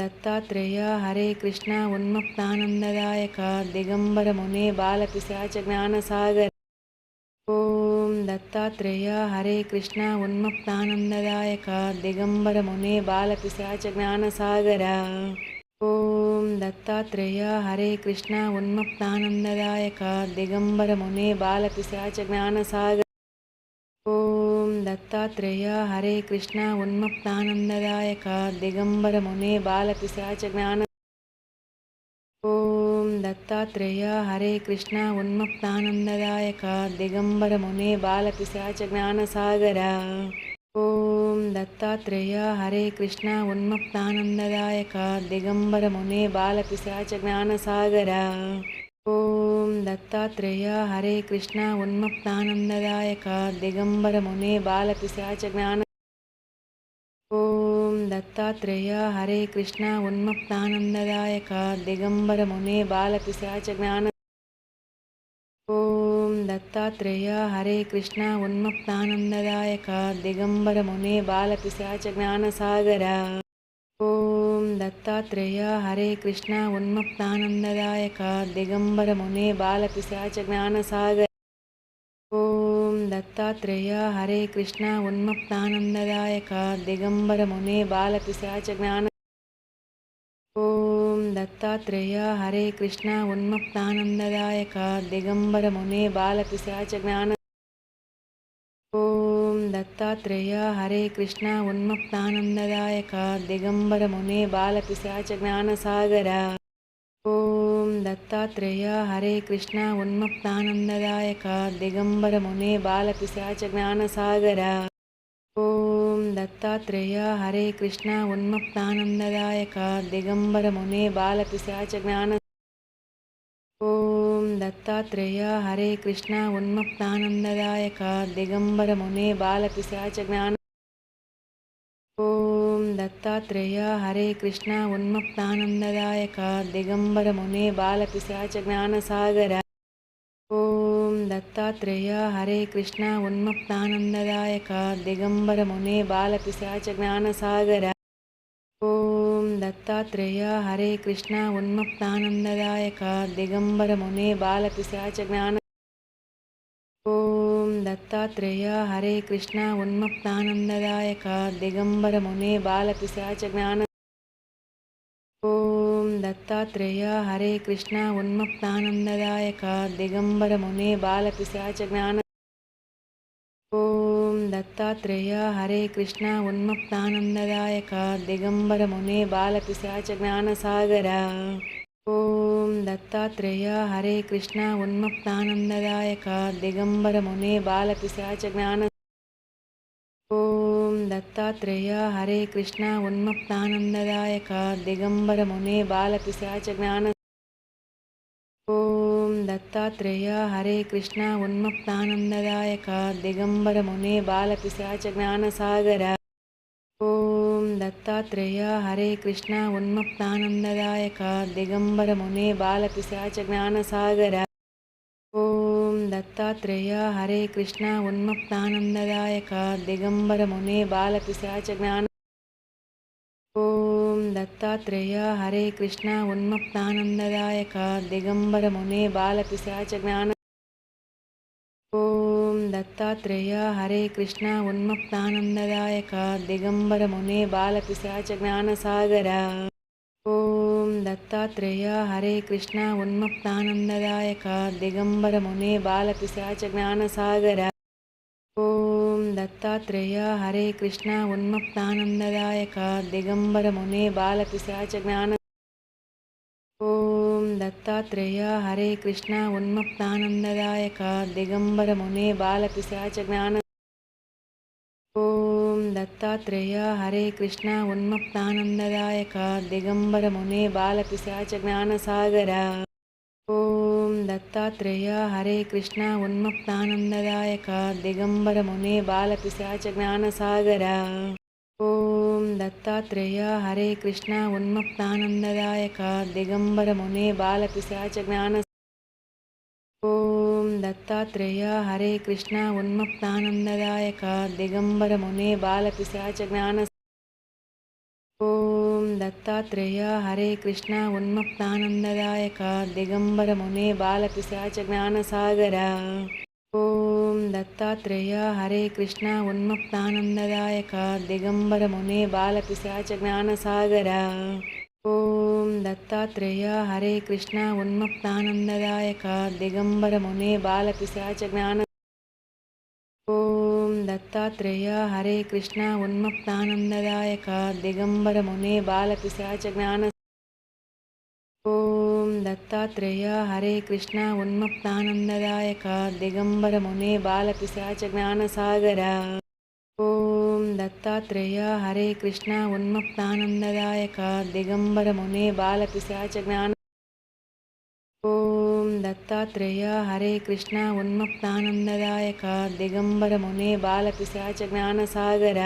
దత్తాత్రేయ హరే కృష్ణ ఉన్ముక్తానందదాయక దిగంబర మునే బాలపిశాచ జ్ఞానసాగర. ఓం దత్తాత్రేయ హరే కృష్ణ ఉన్ముక్తానందదాయక దిగంబర మునే బాలపిశాచ జ్ఞానసాగర. ఓం దత్తాత్రేయ హరే కృష్ణ ఉన్ముక్తానందదాయక దిగంబర మునే బాలపిశాచ జ్ఞానసాగర. దత్తాత్రేయ హరే కృష్ణ ఉన్మక్తానందదాయక దిగంబర మునే బాలపిశాచ జ్ఞాన ఓం దత్తాత్రేయ హరే కృష్ణ ఉన్మక్తానందదాయక దిగంబర మునే బాలపిశాచ జ్ఞానసాగర. ఓం దత్తాత్రేయ హరే కృష్ణ ఉన్మక్తానందదాయక దిగంబర మునే బాలపిశాచ జ్ఞానసాగర. ఓం దత్తాత్రేయ హరే కృష్ణ ఉన్ముక్తానందదాయక దిగంబర మునే బాలపిశాచ జ్ఞాన ఓం దత్తాత్రేయ హరే కృష్ణ ఉన్ముక్తానందదాయక దిగంబర మునే బాలపిశాచ జ్ఞాన ఓం దత్తాత్రేయ హరే కృష్ణ ఉన్ముక్తానందదాయక దిగంబర మునే బాలపిశాచ జ్ఞానసాగర ఓం దత్తాత్రేయ హరే కృష్ణ ఉన్ముక్తానందదాయక దిగంబర మునే బాలపిశాచ జ్ఞానసాగర. ఓం దత్తాత్రేయ హరే కృష్ణ ఉన్ముక్తానందదాయక దిగంబర మునే బాలపిశాచ జ్ఞాన. ఓం దత్తాత్రేయ హరే కృష్ణ ఉన్ముక్తానందదాయక దిగంబర మునే బాలపిశాచ జ్ఞాన. దత్తాత్రేయ హరే కృష్ణ ఉన్ముక్తానందదాయక దిగంబర మునే బాలపిశాచ జ్ఞానసాగర. ఓం దత్తాత్రేయ హరే కృష్ణ ఉన్ముక్తానందదాయక దిగంబర మునే బాలపిశాచ జ్ఞానసాగర. ఓం దత్తాత్రేయ హరే కృష్ణ ఉన్ముక్తానందదాయక దిగంబర మునే బాలపిశాచ జ్ఞాన దత్తాత్రేయ హరే కృష్ణ ఉన్ముక్తానందదాయక దిగంబర మునే బాలపిశాచ జ్ఞాన ఓం దత్తాత్రేయ హరే కృష్ణ ఉన్ముక్తానందదాయక దిగంబర మునే బాలపిశాచ జ్ఞానసాగర ఓం దత్తాత్రేయ హరే కృష్ణ ఉన్ముక్తానందదాయక దిగంబర మునే బాలపిశాచ జ్ఞానసాగర దత్తాత్రేయ హరే కృష్ణ ఉన్ముక్తానందదాయక దిగంబర మునే బాలపిశాచ జ్ఞాన ఓం దత్తాత్రేయ హరే కృష్ణ ఉన్ముక్తానందదాయక దిగంబర మునే బాలపిశాచ జ్ఞాన ఓం దత్తాత్రేయ హరే కృష్ణ ఉన్ముక్తానందదాయక దిగంబర మునే బాలపిశాచ జ్ఞాన దత్తాత్రేయ హరే కృష్ణ ఉన్ముక్తానందదాయక దిగంబర మునే బాలపిశాచ జ్ఞానసాగర. ఓం దత్తాత్రేయ హరే కృష్ణ ఉన్ముక్తానందదాయక దిగంబర మునే బాలపిశాచ జ్ఞాన. ఓం దత్తాత్రేయ హరే కృష్ణ ఉన్ముక్తానందదాయక దిగంబర మునే బాలపిశాచ జ్ఞాన. దత్తాత్రేయ హరే కృష్ణ ఉన్మక్తానందదాయక దిగంబర మునే బాలపిశాచ జ్ఞానసాగర. ఓం దత్తాత్రేయ హరే కృష్ణ ఉన్మక్తానందదాయక దిగంబర మునే బాలపిశాచ జ్ఞానసాగర. ఓం దత్తాత్రేయ హరే కృష్ణ ఉన్మక్తానందదాయక దిగంబర మునే బాలపిశాచ జ్ఞాన దత్తాత్రేయ హరే కృష్ణ ఉన్ముక్తానందదాయక దిగంబర మునే బాలపిశాచ జ్ఞాన. ఓం దత్తాత్రేయ హరే కృష్ణ ఉన్ముక్తానందదాయక దిగంబర మునే బాలపిశాచ జ్ఞానసాగర ఓం దత్తాత్రేయ హరే కృష్ణ ఉన్ముక్తానందదాయక దిగంబర మునే బాలపిశాచ జ్ఞానసాగర దత్తాత్రేయ హరే కృష్ణ ఉన్మక్తానందదాయక దిగంబర మునే బాలపిశాచ జ్ఞాన ఓం దత్తాత్రేయ హరే కృష్ణ ఉన్మక్తానందదాయక దిగంబర మునే బాలపిశాచ జ్ఞాన ఓం దత్తాత్రేయ హరే కృష్ణ ఉన్మక్తానందదాయక దిగంబర మునే బాలపిశాచ జ్ఞానసాగర దత్తాత్రేయ హరే కృష్ణ ఉన్ముక్తానందదాయక దిగంబర మునే బాలపిశాచ జ్ఞానసాగర. ఓం దత్తాత్రేయ హరే కృష్ణ ఉన్ముక్తానందదాయక దిగంబర మునే బాలపిశాచ జ్ఞాన ఓం దత్తాత్రేయ హరే కృష్ణ ఉన్ముక్తానందదాయక దిగంబర మునే బాలపిశాచ జ్ఞాన దత్తాత్రేయ హరే కృష్ణ ఉన్మప్తానందదాయక దిగంబర మునే బాలపిశాచ జ్ఞానసాగర. ఓం దత్తాత్రేయ హరే కృష్ణ ఉన్మప్తానందదాయక దిగంబర మునే బాలపిశాచ జ్ఞానసాగర. ఓం దత్తాత్రేయ హరే కృష్ణ ఉన్మప్తానందదాయక దిగంబర మునే బాలపిశాచ జ్ఞాన దత్తాత్రేయ హరే కృష్ణ ఉన్ముక్తానందదాయక దిగంబర మునే బాలపిశాచ జ్ఞాన ఓం దత్తాత్రేయ హరే కృష్ణ ఉన్ముక్తానందదాయక దిగంబర మునే బాలపిశాచ జ్ఞానసాగర ఓం దత్తాత్రేయ హరే కృష్ణ ఉన్ముక్తానందదాయక దిగంబర మునే బాలపిశాచ జ్ఞాన దత్తాత్రేయ హరే కృష్ణ ఉన్మక్తానందదాయక దిగంబర మునే బాలపిశాచ జ్ఞానసాగర.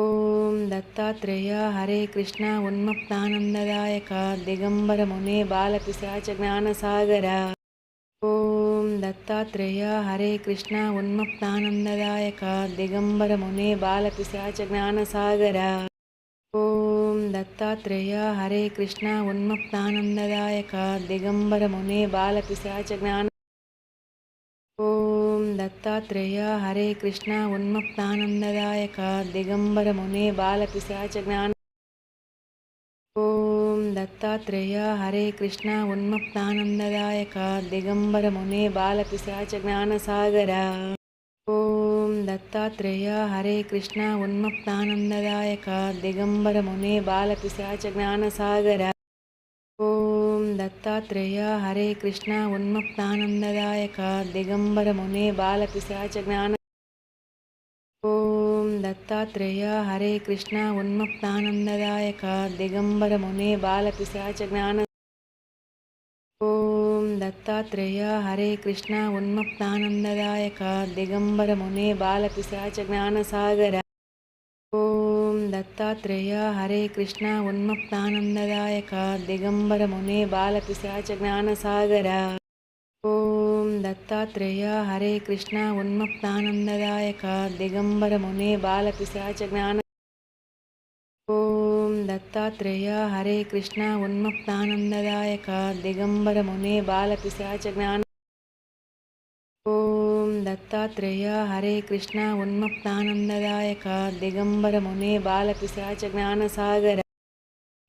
ఓం దత్తాత్రేయ హరే కృష్ణ ఉన్మక్తానందదాయక దిగంబర మునే బాలపిశాచ జ్ఞానసాగర. ఓం దత్తాత్రేయ హరే కృష్ణ ఉన్మక్తానందదాయక దిగంబర మునే బాలపిశాచ జ్ఞానసాగర. దత్తాత్రేయ హరే కృష్ణ ఉన్ముక్తానందదాయక దిగంబర మునే బాలపిశాచ జ్ఞాన ఓం దత్తాత్రేయ హరే కృష్ణ ఉన్ముక్తానందదాయక దిగంబర మునే బాలపిశాచ జ్ఞాన ఓం దత్తాత్రేయ హరే కృష్ణ ఉన్ముక్తానందదాయక దిగంబర మునే బాలపిశాచ జ్ఞానసాగర ఓం దత్తాత్రేయ హరే కృష్ణ ఉన్ముక్తానందదాయక దిగంబర మునే బాలపిశాచ జ్ఞానసాగర ఓం దత్తాత్రేయ హరే కృష్ణ ఉన్ముక్తానందదాయక దిగంబర మునే బాలపిశాచ జ్ఞాన. ఓం దత్తాత్రేయ హరే కృష్ణ ఉన్ముక్తానందదాయక దిగంబర మునే బాలపిశాచ జ్ఞాన. ఓం దత్తాత్రేయ హరే కృష్ణ ఉన్ముక్తానందదాయక దిగంబర మునే బాలపిశాచ జ్ఞానసాగర. ఓం దత్తాత్రేయ హరే కృష్ణ ఉన్ముక్తానందదాయక దిగంబర మునే బాలపిశాచ జ్ఞానసాగర. ఓం దత్తాత్రేయ హరే కృష్ణ ఉన్ముక్తానందదాయక దిగంబర మునే బాలపిశాచ జ్ఞాన. ఓం దత్తాత్రేయ హరే కృష్ణ ఉన్ముక్తానందదాయక దిగంబర మునే బాలపిశాచ జ్ఞాన. ఓం దత్తాత్రేయ హరే కృష్ణ ఉన్ముక్తానందదాయక దిగంబర మునే బాలపిశాచ జ్ఞానసాగర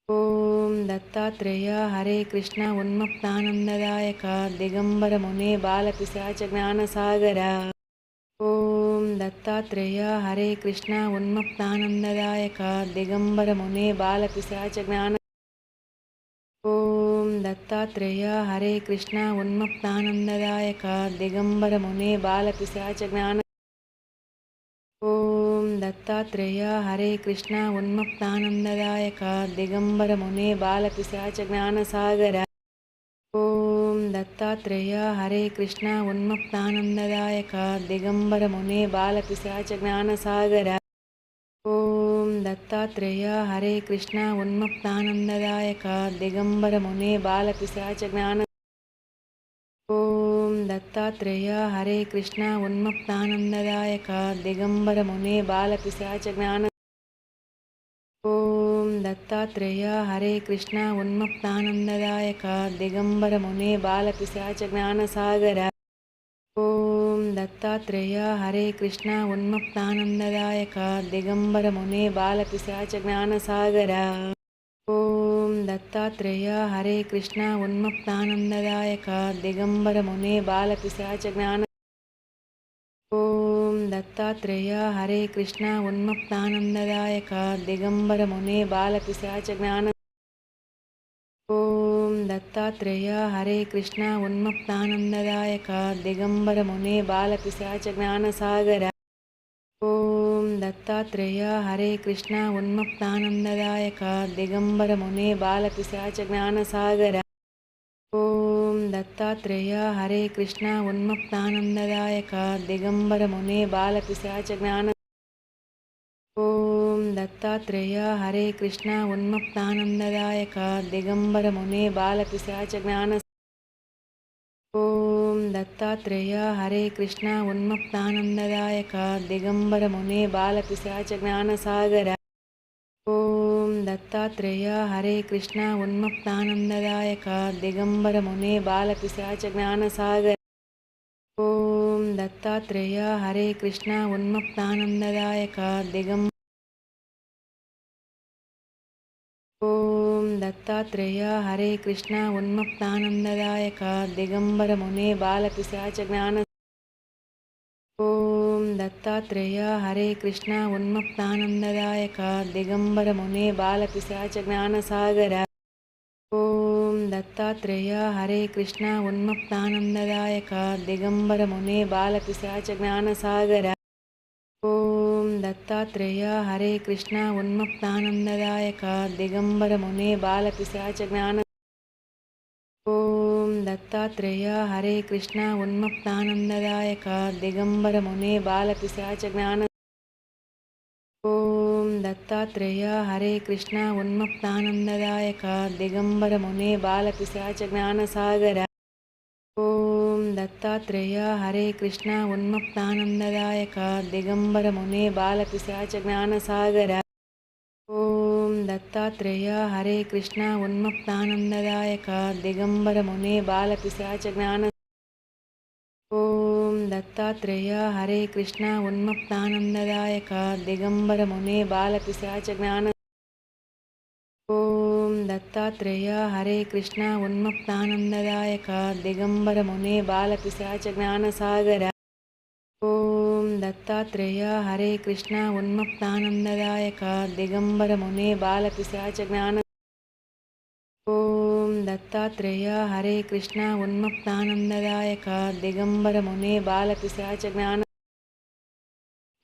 ఓం దత్తాత్రేయ హరే కృష్ణ ఉన్ముక్తానందదాయక దిగంబర మునే బాలపిశాచ జ్ఞానసాగర ఓం దత్తాత్రేయ హరే కృష్ణ ఉన్ముక్తానందదాయక దిగంబర మునే బాలపిశాచ జ్ఞాన ఓం దత్తాత్రేయ హరే కృష్ణ ఉన్ముక్తానందదాయక దిగంబర మునే బాలపిశాచ జ్ఞాన ఓం దత్తాత్రేయ హరే కృష్ణ ఉన్ముక్తానందదాయక దిగంబర మునే బాలపిశాచ జ్ఞానసాగర దత్తాత్రేయ హరే కృష్ణ ఉన్ముక్తానందదాయక దిగంబర మునే బాలపిశాచ జ్ఞానసాగర. ఓం దత్తాత్రేయ హరే కృష్ణ ఉన్ముక్తానందదాయక దిగంబర మునే బాలపిశాచ జ్ఞాన. ఓం దత్తాత్రేయ హరే కృష్ణ ఉన్ముక్తానందదాయక దిగంబర మునే బాలపిశాచ జ్ఞాన. దత్తాత్రేయ హరే కృష్ణ ఉన్మక్తానందదాయక దిగంబర మునే బాలపిశాచ జ్ఞానసాగర. ఓం దత్తాత్రేయ హరే కృష్ణ ఉన్మక్తానందదాయక దిగంబర మునే బాలపిశాచ జ్ఞానసాగర. ఓం దత్తాత్రేయ హరే కృష్ణ ఉన్మక్తానందదాయక దిగంబర మునే బాలపిశాచ జ్ఞాన దత్తాత్రేయ హరే కృష్ణ ఉన్ముక్తానందదాయక దిగంబర మునే బాలపిశాచ జ్ఞాన ఓం దత్తాత్రేయ హరే కృష్ణ ఉన్ముక్తానందదాయక దిగంబర మునే బాలపిశాచ జ్ఞానసాగర ఓం దత్తాత్రేయ హరే కృష్ణ ఉన్ముక్తానందదాయక దిగంబర మునే బాలపిశాచ జ్ఞానసాగర దత్తాత్రేయ హరే కృష్ణ ఉన్ముక్తానందదాయక దిగంబర మునే బాలపిశాచ జ్ఞాన ఓం దత్తాత్రేయ హరే కృష్ణ ఉన్ముక్తానందదాయక దిగంబర మునే బాలపిశాచ జ్ఞాన ఓం దత్తాత్రేయ హరే కృష్ణ ఉన్ముక్తానందదాయక దిగంబర మునే బాలపిశాచ జ్ఞానసాగర దత్తాత్రేయ హరే కృష్ణ ఉన్మక్తానందదాయక దిగంబర మునే బాలపిశాచ జ్ఞానసాగర. ఓం దత్తాత్రేయ హరే కృష్ణ ఉన్మక్తానందదాయక దిగం ఓం దత్తాత్రేయ హరే కృష్ణ ఉన్మక్తానందదాయక దిగంబర మునే బాలపిశాచ జ్ఞాన దత్తాత్రేయ హరే కృష్ణ ఉన్మత్తానందదాయక దిగంబర మునే బాలపిశాచ జ్ఞానసాగర. ఓం దత్తాత్రేయ హరే కృష్ణ ఉన్మత్తానందదాయక దిగంబర మునే బాలపిశాచ జ్ఞానసాగర. ఓం దత్తాత్రేయ హరే కృష్ణ ఉన్మత్తానందదాయక దిగంబర మునే బాలపిశాచ జ్ఞాన దత్తాత్రేయ హరే కృష్ణ ఉన్మత్తానందదాయక దిగంబర మునే బాలపిశాచ జ్ఞాన ఓం దత్తాత్రేయ హరే కృష్ణ ఉన్మత్తానందదాయక దిగంబర మునే బాలపిశాచ జ్ఞానసాగర ఓం దత్తాత్రేయ హరే కృష్ణ ఉన్మత్తానందదాయక దిగంబర మునే బాలపిశాచ జ్ఞానసాగర దత్తాత్రేయ హరే కృష్ణ ఉన్మత్తానందదాయక దిగంబర మునే బాలపిశాచ జ్ఞాన ఓం దత్తాత్రేయ హరే కృష్ణ ఉన్మత్తానందదాయక దిగంబర మునే బాలపిశాచ జ్ఞాన ఓం దత్తాత్రేయ హరే కృష్ణ ఉన్మత్తానందదాయక దిగంబర మునే బాలపిశాచ జ్ఞానసాగర దత్తాత్రేయ హరే కృష్ణ ఉన్మత్తానందదాయక దిగంబర మునే బాలపిశాచ జ్ఞాన ఓం దత్తాత్రేయ హరే కృష్ణ ఉన్మత్తానందదాయక దిగంబర మునే బాలపిశాచ జ్ఞాన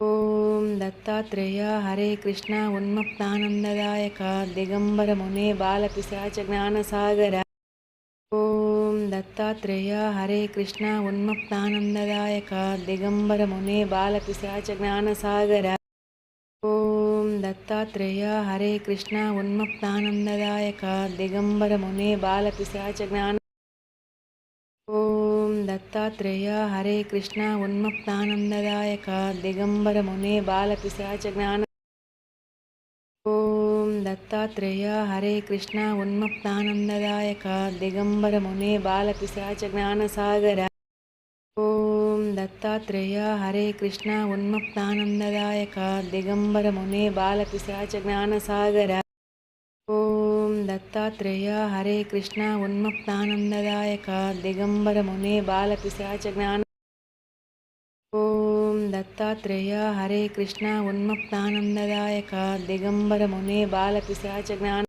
ఓం దత్తాత్రేయ హరే కృష్ణ ఉన్మత్తానందదాయక దిగంబర మునే బాలపిశాచ జ్ఞానసాగర దత్తాత్రేయ హరే కృష్ణ ఉన్మక్తానందదాయక దిగంబర మునే బాలపిశాచ జ్ఞానసాగర. ఓం దత్తాత్రేయ హరే కృష్ణ ఉన్మక్తానందదాయక దిగంబర మునే బాలపిశాచ జ్ఞాన. ఓం దత్తాత్రేయ హరే కృష్ణ ఉన్మక్తానందదాయక దిగంబర మునే బాలపిశాచ జ్ఞాన. దత్తాత్రేయ హరే కృష్ణ ఉన్మత్తానందదాయక దిగంబర మునే బాలపిశాచ జ్ఞానసాగర. ఓం దత్తాత్రేయ హరే కృష్ణ ఉన్మత్తానందదాయక దిగంబర మునే బాలపిశాచ జ్ఞానసాగర. ఓం దత్తాత్రేయ హరే కృష్ణ ఉన్మత్తానందదాయక దిగంబర మునే బాలపిశాచ జ్ఞాన దత్తాత్రేయ హరే కృష్ణ ఉన్మత్తానందదాయక దిగంబర మునే బాలపిశాచ జ్ఞాన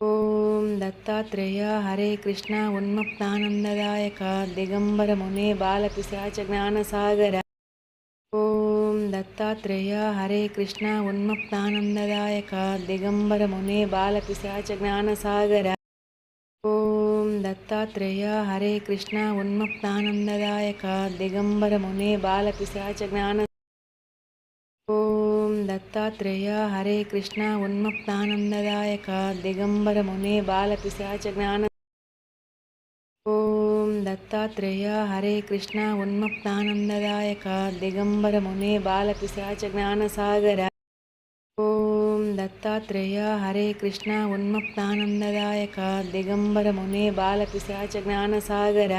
ఓం దత్తాత్రేయ హరే కృష్ణ ఉన్మత్తానందదాయక దిగంబర మునే బాలపిశాచ జ్ఞానసాగర ఓం దత్తాత్రేయ హరే కృష్ణ ఉన్మత్తానందదాయక దిగంబర మునే బాలపిశాచ జ్ఞానసాగర ఓం దత్తాత్రేయ హరే కృష్ణ ఉన్మక్తానందదాయక దిగంబర మునే బాలపిశాచ జ్ఞాన ఓం దత్తాత్రేయ హరే కృష్ణ ఉన్మక్తానందదాయక దిగంబర మునే బాలపిశాచ జ్ఞాన ఓం దత్తాత్రేయ హరే కృష్ణ ఉన్మక్తానందదాయక దిగంబర మునే బాలపిశాచ జ్ఞానసాగర దత్తాత్రేయ హరే కృష్ణ ఉన్మత్తానందదాయక దిగంబర మునే బాలపిశాచ జ్ఞానసాగర.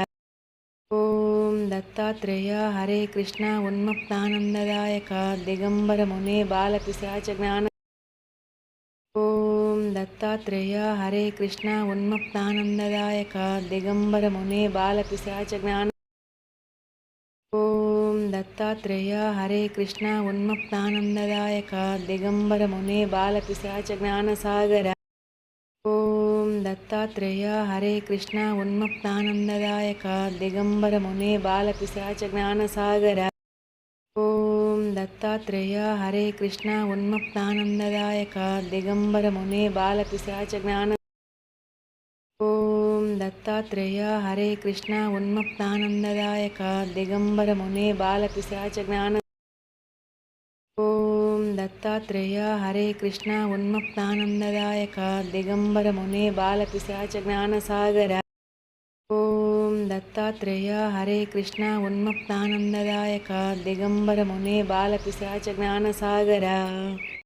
ఓం దత్తాత్రేయ హరే కృష్ణ ఉన్మత్తానందదాయక దిగంబర మునే బాలపిశాచ జ్ఞాన. ఓం దత్తాత్రేయ హరే కృష్ణ ఉన్మత్తానందదాయక దిగంబర మునే బాలపిశాచ జ్ఞాన. దత్తాత్రేయ హరే కృష్ణ ఉన్మప్తానందదాయక దిగంబర మునే బాలపిశాచ జ్ఞానసాగర. ఓం దత్తాత్రేయ హరే కృష్ణ ఉన్మప్తానందదాయక దిగంబర మునే బాలపిశాచ జ్ఞానసాగర. ఓం దత్తాత్రేయ హరే కృష్ణ ఉన్మప్తానందదాయక దిగంబర మునే బాలపిశాచ జ్ఞాన దత్తాత్రేయ హరే కృష్ణ ఉన్మత్తానందదాయక దిగంబర మునే బాలపిశాచ జ్ఞాన ఓం దత్తాత్రేయ హరే కృష్ణ ఉన్మత్తానందదాయక దిగంబర మునే బాలపిశాచ జ్ఞానసాగర ఓం దత్తాత్రేయ హరే కృష్ణ ఉన్మత్తానందదాయక దిగంబర మునే బాలపిశాచ జ్ఞానసాగర